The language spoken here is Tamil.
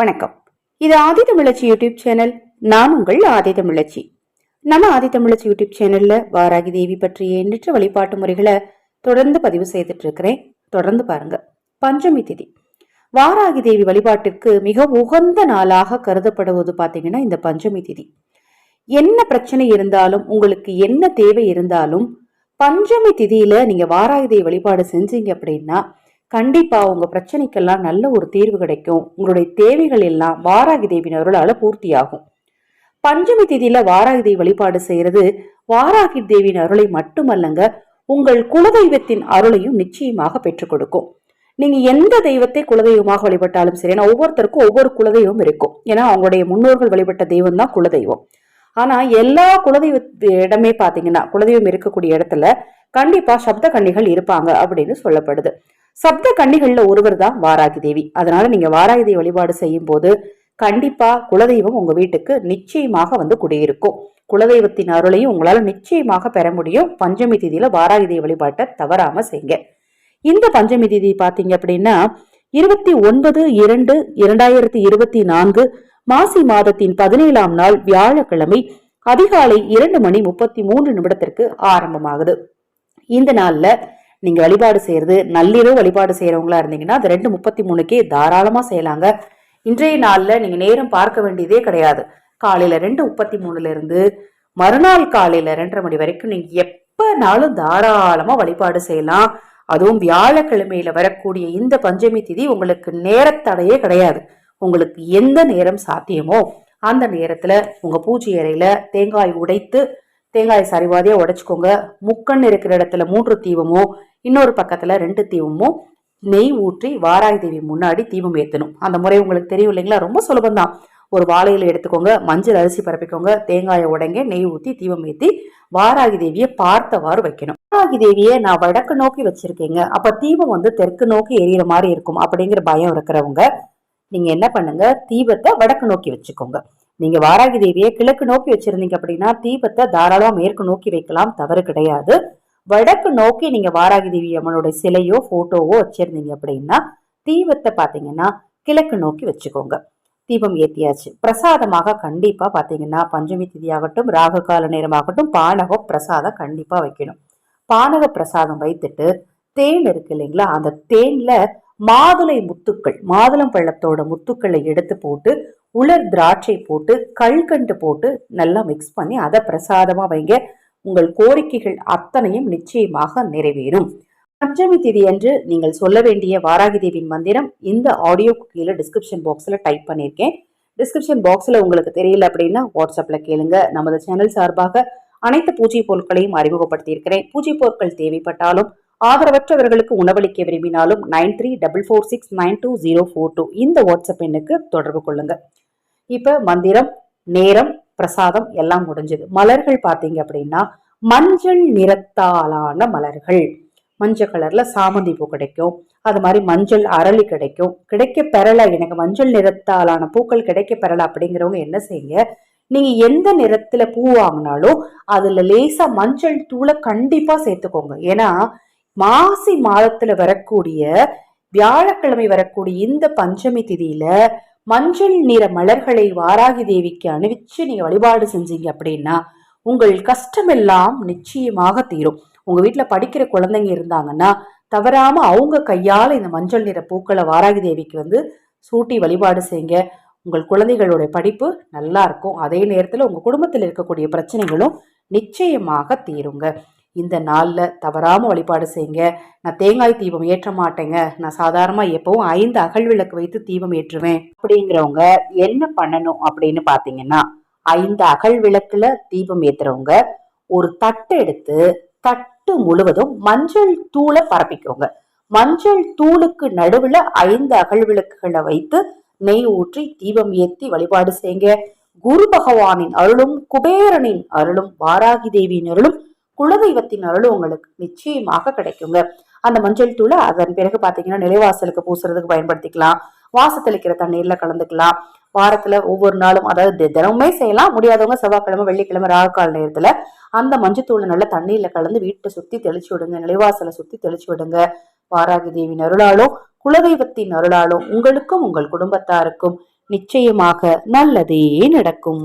வணக்கம். இது ஆதி தமிழச்சி யூடியூப் சேனல். நான் உங்கள் ஆதி தமிழச்சி. நம்ம ஆதி தமிழச்சி யூடியூப் சேனல்ல வாராகி தேவி பற்றிய எண்ணற்ற வழிபாட்டு முறைகளை தொடர்ந்து பதிவு செய்துட்டு இருக்கிறேன். தொடர்ந்து பாருங்க. பஞ்சமி திதி. வாராகி தேவி வழிபாட்டிற்கு மிக உகந்த நாளாக கருதப்படுவது பார்த்தீங்கன்னா இந்த பஞ்சமி திதி. என்ன பிரச்சனை இருந்தாலும் உங்களுக்கு என்ன தேவை இருந்தாலும் பஞ்சமி திதியில நீங்க வாராகி தேவி வழிபாடு செஞ்சீங்க அப்படின்னா கண்டிப்பா உங்க பிரச்சனைக்கெல்லாம் நல்ல ஒரு தீர்வு கிடைக்கும். உங்களுடைய தேவைகள் எல்லாம் வாராகி தேவியின் அருளால பூர்த்தியாகும். பஞ்சமி திதியில வாராகி தேவி வழிபாடு செய்யறது வாராகி தேவியின் அருளை மட்டுமல்லங்க உங்கள் குலதெய்வத்தின் அருளையும் நிச்சயமாக பெற்றுக் கொடுக்கும். நீங்க எந்த தெய்வத்தை குலதெய்வமாக வழிபட்டாலும் சரி ஏன்னா ஒவ்வொருத்தருக்கும் ஒவ்வொரு குலதெய்வம் இருக்கும். ஏன்னா அவங்களுடைய முன்னோர்கள் வழிபட்ட தெய்வம் தான் குலதெய்வம். ஆனால் எல்லா குலதெய்வ இடமே பார்த்தீங்கன்னா குலதெய்வம் இருக்கக்கூடிய இடத்துல கண்டிப்பா சப்த கன்னிகள் இருப்பாங்க அப்படின்னு சொல்லப்படுது. சப்த கன்னிகள்ல ஒருவர் தான் வாராகி தேவி. அதனால நீங்க வாராகி தேவி வழிபாடு செய்யும் போது கண்டிப்பா குலதெய்வம் உங்க வீட்டுக்கு நிச்சயமாக வந்து குடியிருக்கும். குலதெய்வத்தின் அருளையும் உங்களால நிச்சயமாக பெற முடியும். பஞ்சமி திதியில வாராகி தேவி வழிபாட்டை தவறாம செய்யுங்க. இந்த பஞ்சமி திதி பாத்தீங்க அப்படின்னா இருபத்தி ஒன்பது இரண்டு இரண்டாயிரத்தி இருபத்தி நான்கு மாசி மாதத்தின் பதினேழாம் நாள் வியாழக்கிழமை அதிகாலை இரண்டு மணி முப்பத்தி மூன்று நிமிடத்திற்கு ஆரம்பமாகுது. இந்த நாள்ல நீங்க வழிபாடு செய்யறது நள்ளிரவு வழிபாடு செய்யறவங்களா இருந்தீங்கன்னா அது ரெண்டு முப்பத்தி மூணுக்கே தாராளமா செய்யலாங்க. இன்றைய நாள்ல நீங்க நேரம் பார்க்க வேண்டியதே கிடையாது. காலையில ரெண்டு முப்பத்தி மூணுல இருந்து மறுநாள் காலையில ரெண்டரை மணி வரைக்கும் நீங்க எப்பனாலும் தாராளமா வழிபாடு செய்யலாம். அதுவும் வியாழக்கிழமையில வரக்கூடிய இந்த பஞ்சமி திதி உங்களுக்கு நேரத்தடையே கிடையாது. உங்களுக்கு எந்த நேரம் சாத்தியமோ அந்த நேரத்துல உங்க பூஜை அறையில தேங்காய் உடைத்து தேங்காய் சரிவாதியா உடைச்சுக்கோங்க. முக்கண் இருக்கிற இடத்துல மூன்று தீபமோ இன்னொரு பக்கத்துல ரெண்டு தீபமோ நெய் ஊற்றி வாராய் தேவி முன்னாடி தீபம் ஏற்றணும் அந்த முறை உங்களுக்கு தெரியும் இல்லைங்களா? ரொம்ப சுலபம்தான் ஒரு வாழையில எடுத்துக்கோங்க மஞ்சள் அரிசி பரப்பிக்கோங்க தேங்காயை உடங்க நெய் ஊற்றி தீபம் ஏற்றி வாராகி தேவியை பார்த்தவாறு வைக்கணும். வாராகி தேவியை நான் வடக்கு நோக்கி வச்சிருக்கேங்க. அப்ப தீபம் வந்து தெற்கு நோக்கி எரியற மாதிரி இருக்கும் அப்படிங்கிற பயம் இருக்கிறவங்க நீங்க என்ன பண்ணுங்க? தீபத்தை வடக்கு நோக்கி வச்சுக்கோங்க. நீங்க வாராகி தேவியை கிழக்கு நோக்கி வச்சிருந்தீங்க அப்படின்னா தீபத்தை தாராளமா மேற்கு நோக்கி வைக்கலாம். தவறு கிடையாது. வடக்கு நோக்கி நீங்க வாராகி தேவி அம்மனுடைய சிலையோ போட்டோவோ வச்சிருந்தீங்க அப்படின்னா தீபத்தை பாத்தீங்கன்னா கிழக்கு நோக்கி வச்சுக்கோங்க. தீபம் ஏத்தியாச்சு. பிரசாதமாக கண்டிப்பா பாத்தீங்கன்னா பஞ்சமி திதியாகட்டும் ராகு கால நேரமாகட்டும் பானகம் பிரசாதம் கண்டிப்பா வைக்கணும். பானக பிரசாதம் வைத்துட்டு தேன் இருக்கு இல்லைங்களா? அந்த தேன்ல மாதுளை முத்துக்கள் மாதுளம் பழத்தோட முத்துக்களை எடுத்து போட்டு உலர் திராட்சை போட்டு கல்கண்டு போட்டு நல்லா மிக்ஸ் பண்ணி அதை பிரசாதமா வைங்க. உங்கள் கோரிக்கைகள் அத்தனையும் நிச்சயமாக நிறைவேறும். பஞ்சமி திதி அன்று நீங்கள் சொல்ல வேண்டிய வாராகி தேவியின் மந்திரம் இந்த ஆடியோக்கு கீழே டிஸ்கிரிப்ஷன் பாக்ஸில் டைப் பண்ணியிருக்கேன். டிஸ்கிரிப்ஷன் பாக்ஸில் உங்களுக்கு தெரியல அப்படின்னா வாட்ஸ்அப்பில் கேளுங்க. நமது சேனல் சார்பாக அனைத்து பூஜை பொருட்களையும் அறிமுகப்படுத்தியிருக்கிறேன். பூஜை பொருட்கள் தேவைப்பட்டாலும் ஆதரவற்றவர்களுக்கு உணவளிக்க விரும்பினாலும் nine three double four six nine two zero four two இந்த வாட்ஸ்அப் எண்ணுக்கு தொடர்பு கொள்ளுங்க. இப்போ மந்திரம் நேரம் பிரசாதம் எல்லாம் முடிஞ்சது. மலர்கள் பார்த்தீங்க அப்படின்னா மஞ்சள் நிறத்தாலான மலர்கள். மஞ்சள் கலர்ல சாமந்தி பூ கிடைக்கும். அது மாதிரி மஞ்சள் அரளி கிடைக்கும். கிடைக்க பெறல. எனக்கு மஞ்சள் நிறத்தாலான பூக்கள் கிடைக்க பெறல அப்படிங்கிறவங்க என்ன செய்யுங்க? நீங்க எந்த நிறத்துல பூ வாங்கினாலும் அதுல லேசா மஞ்சள் தூளை கண்டிப்பா சேர்த்துக்கோங்க. ஏன்னா மாசி மாதத்துல வரக்கூடிய வியாழக்கிழமை வரக்கூடிய இந்த பஞ்சமி திதியில மஞ்சள் நிற மலர்களை வாராகி தேவிக்கு அணிவிச்சு நீங்க வழிபாடு செஞ்சீங்க அப்படின்னா உங்கள் கஷ்டமெல்லாம் நிச்சயமாக தீரும். உங்க வீட்டுல படிக்கிற குழந்தைங்க இருந்தாங்கன்னா தவறாம அவங்க கையால இந்த மஞ்சள் நிற பூக்களை வாராகி தேவிக்கு வந்து சூட்டி வழிபாடு செய்யுங்க. உங்கள் குழந்தைகளுடைய படிப்பு நல்லா இருக்கும். அதே நேரத்துல உங்க குடும்பத்தில் இருக்கக்கூடிய பிரச்சனைகளும் நிச்சயமாக தீருங்க. இந்த நாளில் தவறாமல் வழிபாடு செய்யுங்க. நான் தேங்காய் தீபம் ஏற்ற மாட்டேங்க. நான் சாதாரணமாக எப்பவும் ஐந்து அகல் விளக்கு வைத்து தீபம் ஏற்றுவேன். அப்படிங்கிறவங்க என்ன பண்ணணும் அப்படின்னு பார்த்தீங்கன்னா ஐந்து அகல் விளக்குல தீபம் ஏற்றுறவங்க ஒரு தட்டு எடுத்து தட்டு முழுவதும் மஞ்சள் தூளை பரப்பிக்கோங்க. மஞ்சள் தூளுக்கு நடுவில் ஐந்து அகல் விளக்குகளை வைத்து நெய் ஊற்றி தீபம் ஏற்றி வழிபாடு செய்யுங்க. குரு பகவானின் அருளும் குபேரனின் அருளும் வாராகி தேவியின் அருளும் குலதெய்வத்தின் அருளும் உங்களுக்கு நிச்சயமாக கிடைக்குங்க. அந்த மஞ்சள் தூளை அதன் பிறகு பார்த்தீங்கன்னா நிலைவாசலுக்கு பூசுறதுக்கு பயன்படுத்திக்கலாம். வாசத்தளிக்கிற தண்ணீர்ல கலந்துக்கலாம். வாரத்துல ஒவ்வொரு நாளும் அதாவது தினமுமே செய்யலாம். முடியாதவங்க செவ்வாய்க்கிழமை வெள்ளிக்கிழமை ராகுகால் நேரத்துல அந்த மஞ்சத்தூளை நல்ல தண்ணீர்ல கலந்து வீட்டை சுத்தி தெளிச்சு விடுங்க. நிலைவாசலை சுத்தி தெளிச்சு விடுங்க. வாராகி தேவியின் அருளாலும் குலதெய்வத்தின் அருளாலும் உங்களுக்கும் உங்கள் குடும்பத்தாருக்கும் நிச்சயமாக நல்லதே நடக்கும்.